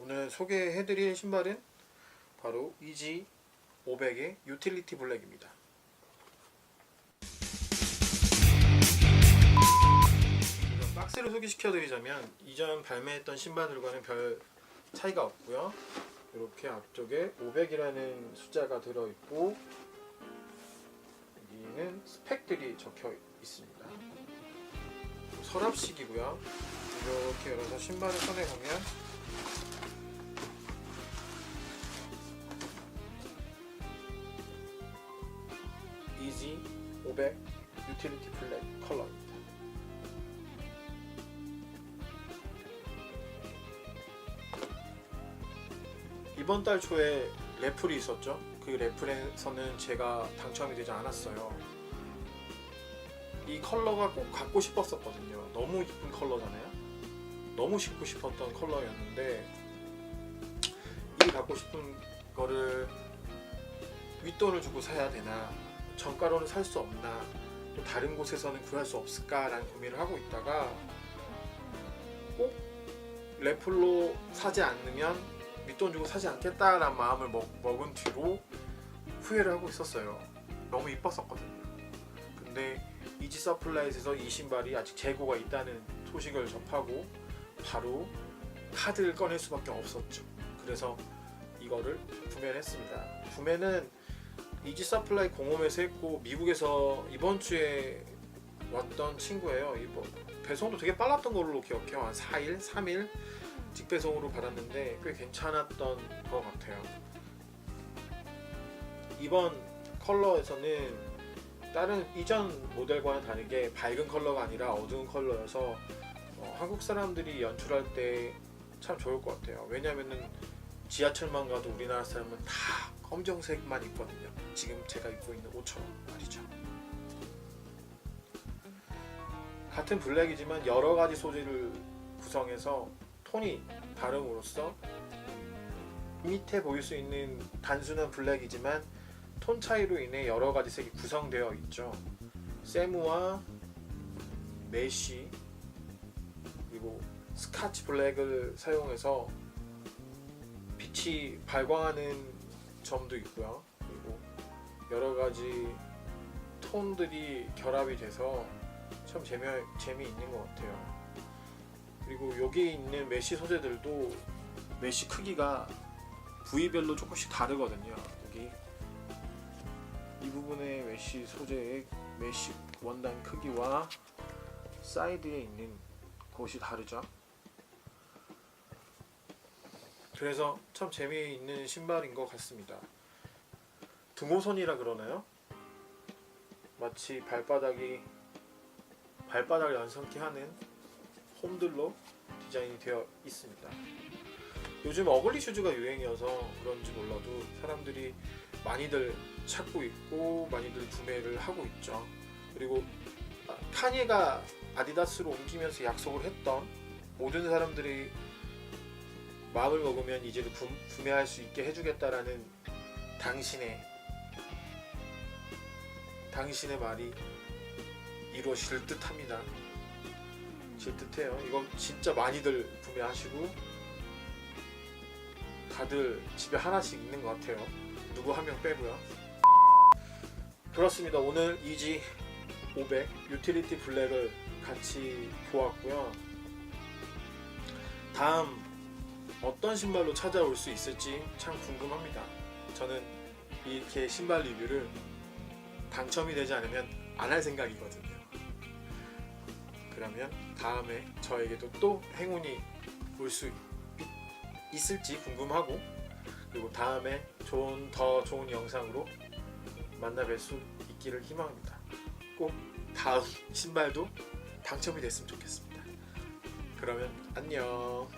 오늘 소개해드릴 신발은 바로 이지 500의 유틸리티 블랙입니다. 박스를 소개시켜드리자면 이전 발매했던 신발들과는 별 차이가 없고요. 이렇게 앞쪽에 500이라는 숫자가 들어있고 여기는 스펙들이 적혀 있습니다. 서랍식이고요. 이렇게 열어서 신발을 꺼내 보면 이지 500 유틸리티 블랙 컬러입니다. 이번 달 초에 래플이 있었죠. 그 래플에서는 제가 당첨이 되지 않았어요. 이 컬러가 꼭 갖고 싶었었거든요. 너무 이쁜 컬러잖아요. 너무 신고 싶었던 컬러였는데 이 갖고 싶은 거를 윗돈을 주고 사야 되나 정가로는 살 수 없나 또 다른 곳에서는 구할 수 없을까라는 고민을 하고 있다가 꼭 래플로 사지 않으면 윗돈 주고 사지 않겠다라는 마음을 먹, 먹은 뒤로 후회를 하고 있었어요. 너무 이뻤었거든요. 근데 이지 서플라이즈에서 이 신발이 아직 재고가 있다는 소식을 접하고 바로 카드를 꺼낼 수밖에 없었죠. 그래서 이거를 구매를 했습니다. 구매는 이지 서플라이 공홈에서 했고 미국에서 이번 주에 왔던 친구예요. 이번 배송도 되게 빨랐던 걸로 기억해요. 한 4일, 3일 직배송으로 받았는데 꽤 괜찮았던 것 같아요. 이번 컬러에서는 다른 이전 모델과는 다르게 밝은 컬러가 아니라 어두운 컬러여서 어, 한국 사람들이 연출할 때 참 좋을 것 같아요. 왜냐면은 지하철만 가도 우리나라 사람은 다 검정색만 입거든요. 지금 제가 입고 있는 옷처럼 말이죠. 같은 블랙이지만 여러 가지 소재를 구성해서 톤이 다름으로써 밑에 보일 수 있는 단순한 블랙이지만 톤 차이로 인해 여러 가지 색이 구성되어 있죠. 세무와 메쉬 그리고 스카치 블랙을 사용해서 빛이 발광하는 점도 있고요. 그리고 여러 가지 톤들이 결합이 돼서 참 재미 재미있는 것 같아요. 그리고 여기 있는 메쉬 소재들도 메쉬 크기가 부위별로 조금씩 다르거든요. 여기 이 부분의 메쉬 소재의 메쉬 원단 크기와 사이드에 있는 곳이 다르죠. 그래서 참 재미있는 신발인 것 같습니다. 등호선이라 그러나요? 마치 발바닥이 발바닥을 연상케 하는 홈들로 디자인이 되어 있습니다. 요즘 어글리 슈즈가 유행이어서 그런지 몰라도 사람들이 많이들 찾고 있고 많이들 구매를 하고 있죠. 그리고 아, 카니가 아디다스로 옮기면서 약속을 했던 모든 사람들이 마음을 먹으면 이제는 구, 구매할 수 있게 해주겠다라는 당신의 당신의 말이 이루어질 듯합니다. 질 듯해요. 이거 진짜 많이들 구매하시고 다들 집에 하나씩 있는 것 같아요. 누구 한 명 빼고요. 그렇습니다. 오늘 이지 500 유틸리티 블랙을 같이 보았고요. 다음 어떤 신발로 찾아올 수 있을지 참 궁금합니다. 저는 이렇게 신발 리뷰를 당첨이 되지 않으면 안 할 생각이거든요. 그러면 다음에 저에게도 또 행운이 올 수 있을지 궁금하고 그리고 다음에 좋은 더 좋은 영상으로 만나 뵐 수 있기를 희망합니다. 꼭 다음 신발도 당첨이 됐으면 좋겠습니다. 그러면 안녕.